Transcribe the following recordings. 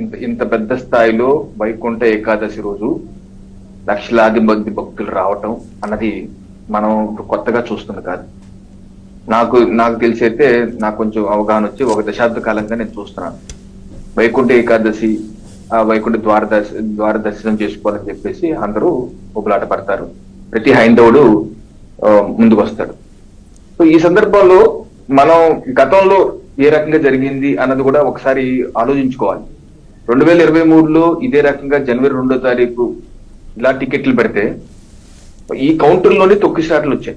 ఇంత ఇంత పెద్ద స్థాయిలో వైకుంఠ ఏకాదశి రోజు లక్షలాది మంది భక్తులు రావటం అన్నది మనం ఇప్పుడు కొత్తగా చూస్తుంది కాదు. నాకు నాకు తెలిసి అయితే నాకు కొంచెం అవగాహన వచ్చి ఒక దశాబ్ద కాలంగా నేను చూస్తున్నాను. వైకుంఠ ఏకాదశి ఆ వైకుంఠ ద్వారదర్శ ద్వార దర్శనం చేసుకోవాలని చెప్పేసి అందరూ ఉబలాట పడతారు. ప్రతి హైందవుడు ముందుకు వస్తాడు. సో ఈ సందర్భంలో మనం గతంలో ఏ రకంగా జరిగింది అన్నది కూడా ఒకసారి ఆలోచించుకోవాలి. రెండు వేల ఇరవై మూడులో ఇదే రకంగా జనవరి రెండో తారీఖు ఇలా టికెట్లు పెడితే ఈ కౌంటర్లోనే తొక్కి స్లాట్లు వచ్చాయి.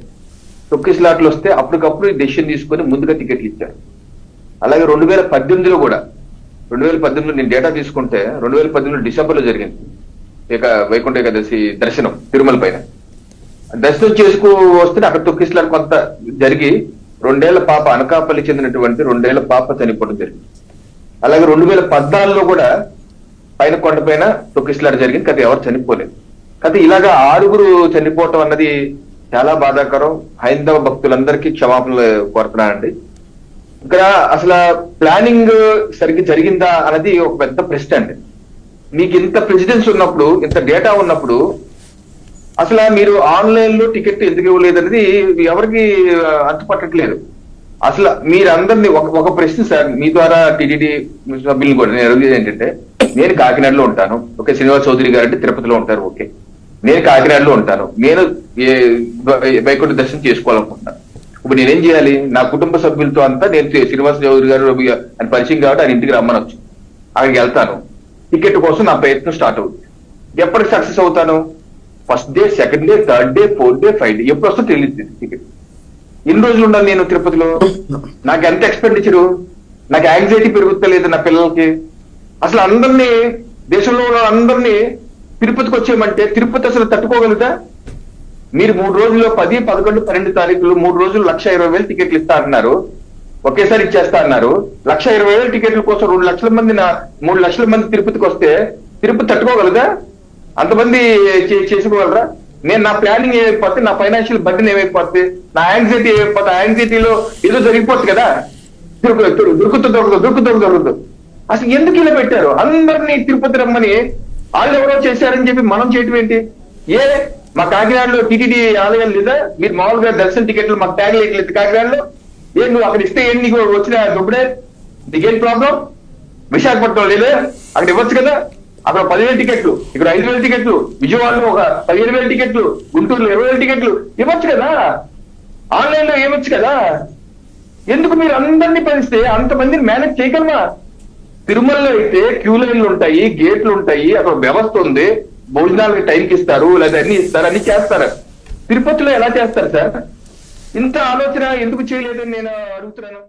తొక్కి స్లాట్లు వస్తే అప్పటికప్పుడు డెసిషన్ తీసుకొని ముందుగా టికెట్లు ఇచ్చారు. అలాగే రెండు వేల పద్దెనిమిదిలో కూడా రెండు వేల పద్దెనిమిదిలో నేను డేటా తీసుకుంటే రెండు వేల పద్దెనిమిది డిసెంబర్లో జరిగింది. ఇక వైకుంఠ ఏకాదశి దర్శనం తిరుమల పైన. దర్శనం చేసుకు వస్తే అక్కడ తొక్కిసలాట కొంత జరిగి రెండేళ్ళ పాప అనకాపల్లి చెందినటువంటి రెండేళ్ళ పాప చనిపోవడం జరిగింది. అలాగే రెండు వేల పద్నాలుగులో కూడా పైన కొండ పైన తొక్కిసలాట జరిగింది. కదా ఎవరు చనిపోలేదు. కానీ ఇలాగా ఆరుగురు చనిపోవటం అన్నది చాలా బాధాకరం. హైందవ భక్తులందరికీ క్షమాపణలు కోరుతున్నానండి. ఇక్కడ అసలు ప్లానింగ్ సరిగ్గా జరిగిందా అన్నది ఒక పెద్ద ప్రశ్న అండి. మీకు ఇంత ప్రెసిడెన్స్ ఉన్నప్పుడు ఇంత డేటా ఉన్నప్పుడు అసలు మీరు ఆన్లైన్లో టికెట్ ఎందుకు ఇవ్వలేదు అనేది ఎవరికి అంతుపట్టట్లేదు. అసలు మీరందరినీ ఒక ఒక ప్రశ్న సార్ మీ ద్వారా టీటీడీ సభ్యులు కూడా నేను అడిగేది ఏంటంటే నేను కాకినాడలో ఉంటాను ఓకే శ్రీనివాస్ చౌదరి గారు అంటే తిరుపతిలో ఉంటారు ఓకే. నేను కాకినాడలో ఉంటాను నేను ఏ- వైకుంఠ దర్శనం చేసుకోవాలనుకుంటున్నాను. ఇప్పుడు నేనేం చేయాలి? నా కుటుంబ సభ్యులతో అంతా నేను శ్రీనివాస చౌదరి గారు అని పరిచయం కాబట్టి ఆయన ఇంటికి రమ్మనొచ్చు. అక్కడికి వెళ్తాను. టికెట్ కోసం నా ప్రయత్నం స్టార్ట్ అవుతుంది. ఎప్పటికి సక్సెస్ అవుతాను? First day second day third day fourth day five day ఎప్పుడు వస్తుందో తెలియదు టికెట్. ఎన్ని రోజులు ఉండాలి నేను తిరుపతిలో. నాకు ఎంత ఎక్స్పెండిచరు నాకు యాంగ్జైటీ పెరుగుతలేదు నా పిల్లలకి. అసలు అందరినీ దేశంలో ఉన్న అందరినీ తిరుపతికి వచ్చేయమంటే తిరుపతి అసలు తట్టుకోగలుగుతా? మీరు మూడు రోజుల్లో పది పదకొండు పన్నెండు తారీఖులు మూడు రోజులు లక్ష ఇరవై వేలు టికెట్లు ఇస్తా అన్నారు. ఒకేసారి ఇచ్చేస్తా అన్నారు. లక్ష ఇరవై వేల టికెట్ల కోసం రెండు లక్షల మంది నా మూడు లక్షల మంది తిరుపతికి వస్తే తిరుపతి తట్టుకోగలదా అంతమంది చే- చేసుకోగలరా నేను నా ప్లానింగ్ ఏమైపోతే నా ఫైనాన్షియల్ బర్డెన్ ఏమైపోతే నా యాంగ్జైటీ ఏమైపోతే ఆ యాంగ్జైటీలో ఏదో జరిగిపోతుంది కదా. దొరుకు దొరుకుతూ దొరకదు దొరుకుతూ దొరకదు అసలు ఎందుకు ఇలా పెట్టారు? అందరినీ తిరుపతి రమ్మని వాళ్ళు ఎవరో చేశారని చెప్పి మనం చేయటం ఏంటి? ఏ మా కాకినాడలో టీటీడీ ఆలయం లేదా? మీరు మామూలుగా దర్శన టికెట్లు మాకు ట్యాగ్ లేదు కాకినాడలో. ఏ నువ్వు అక్కడ ఇస్తే ఏంటి నీకు వచ్చిన దుబ్బడే? నీకేం ప్రాబ్లం విశాఖపట్నం లేదా? అక్కడ ఇవ్వచ్చు కదా. అక్కడ పదివేల టికెట్లు ఇక్కడ ఐదు వేల టికెట్లు విజయవాడలో ఒక పదిహేను వేల టికెట్లు గుంటూరులో ఇరవై వేల టికెట్లు ఇవ్వచ్చు కదా? ఆన్లైన్లో ఇవ్వచ్చు కదా? ఎందుకు మీరు అందరినీ పరిస్తే అంతమందిని మేనేజ్ చేయగలమా తిరుమలలో అయితే క్యూ లైన్లు ఉంటాయి గేట్లు ఉంటాయి అక్కడ వ్యవస్థ ఉంది. భోజనాలకు టైంకి ఇస్తారు లేదా అన్ని ఇస్తారు అన్ని చేస్తారు. తిరుపతిలో ఎలా చేస్తారు సార్? ఇంత ఆలోచన ఎందుకు చేయలేదని నేను అడుగుతున్నాను.